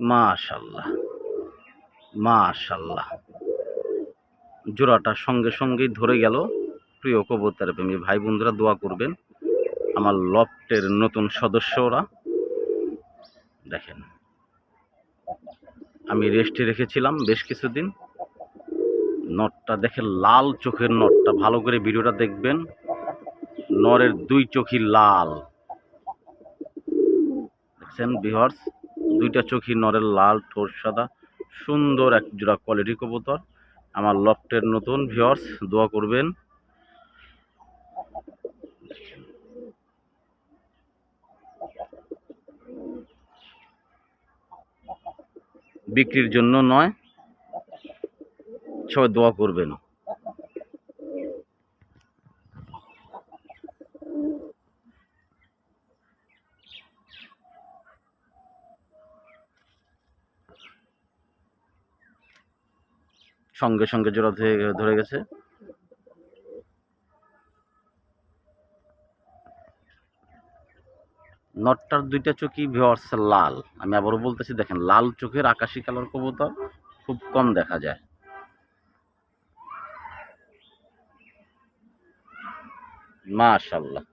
মাশাল্লাহ মাশাল্লাহ জোড়াটা সঙ্গে সঙ্গেই ধরে গেল। প্রিয় কবুতর প্রেমী ভাই বন্ধুরা, দোয়া করবেন আমার লফটের নতুন সদস্যরা দেখেন, আমি রেস্টে রেখেছিলাম বেশ কিছুদিন। নটটা দেখে লাল চোখের নটটা। ভালো করে ভিডিওটা দেখবেন। নরের দুই চোখই লাল। দেখছেন বিহার্স দুইটা চোখই নরের লাল, ঠোঁট সাদা। সুন্দর এক জোড়া কোয়ালিটি কবুতর। আমার লফটের নতুন ভিওর্স দোয়া করবেন। বিক্রির জন্য নয়, সবাই দোয়া করবেন। সঙ্গে সঙ্গে জোড়া ধরে ধরে গেছে। নটটার দুইটা চোখই ভিওয়ার্স লাল। আমি আবারও বলতেছি, দেখেন, লাল চোখের আকাশি কালার কবুতর খুব কম দেখা যায়। মাশাল্লাহ